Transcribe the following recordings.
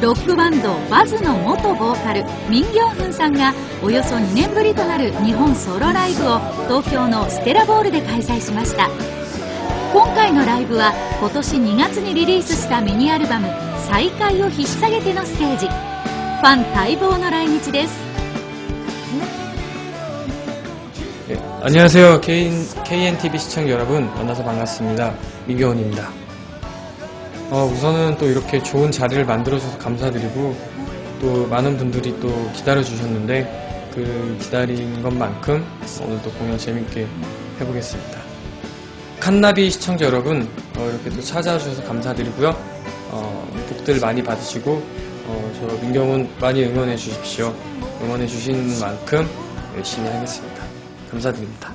ロックバンドバズの元ボーカルミン・ギョンフンさんがおよそ2年ぶりとなる日本ソロライブを東京のステラボールで開催しました今回のライブは今年2月にリリースしたミニアルバム「再会を引っ提げて」のステージファン待望の来日です 안녕하세요. KN, KNTV 시청 여러분, 만나서 반갑습니다. 민경훈입니다. 어, 우선은 또 이렇게 좋은 자리를 만들어줘서 감사드리고, 또 많은 분들이 또 기다려주셨는데, 그 기다린 것만큼 오늘도 공연 재밌게 해보겠습니다. 칸나비 시청자 여러분, 어, 이렇게 또 찾아주셔서 감사드리고요. 어, 복들 많이 받으시고, 어, 저 민경훈 많이 응원해 주십시오. 응원해 주신 만큼 열심히 하겠습니다. 감사드립니다.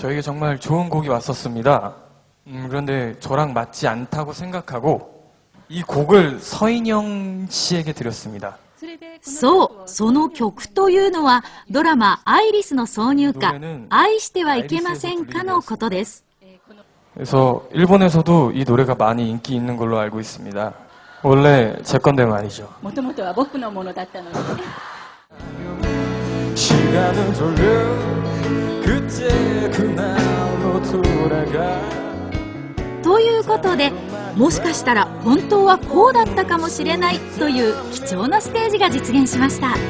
저에게 정말 좋은 곡이 왔었습니다. 음, 그런데 저랑 맞지 않다고 생각하고 이 곡을 서인영 씨에게 드렸습니다.そう、その曲というのはドラマ「アイリス」の挿入歌「愛してはいけませんか」のことです。 그래서 일본에서도 이 노래가 많이 인기 있는 걸로 알고 있습니다. 원래 제 건데 말이죠. ということでもしかしたら本当はこうだったかもしれないという貴重なステージが実現しました「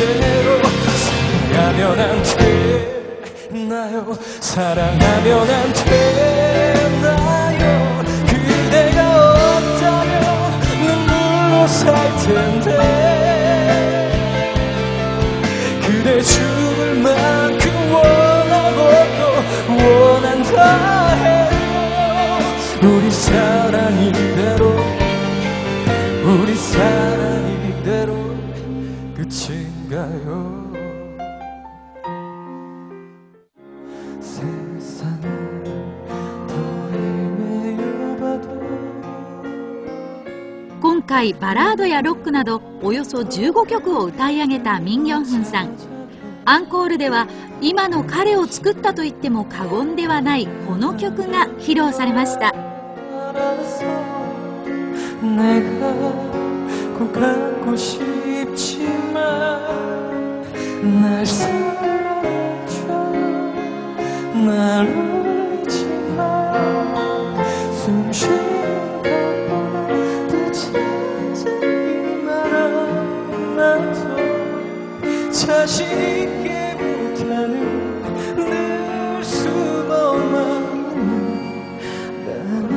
그대로 사랑하면 안 되나요 사랑하면 안 되나요 그대가 없다면 눈물로 살 텐데 그대 죽을 만큼 원하고 또 원한다 해요 우리 사랑이 がよセンサな今回バラードやロックなどおよそ15曲を歌い上げたミン・ギョンフンさんアンコールでは今の彼を作ったと言っても過言ではないこの曲が披露されました「내가꼭갖고싶지만날 사랑해줘 날 울리지 숨 쉬는 것보다 다치지 마라 나도 자신 있게 못하는 늘 숨어만 는 나는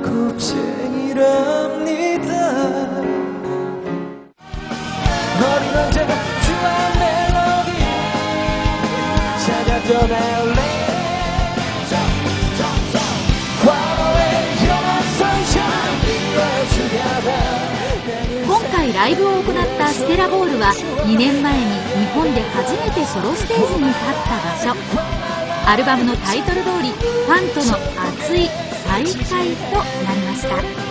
겁쟁이랍니다 너는 언제나 今回ライブを行ったステラボールは2年前に日本で初めてソロステージに立った場所アルバムのタイトル通りファンとの熱い再会となりました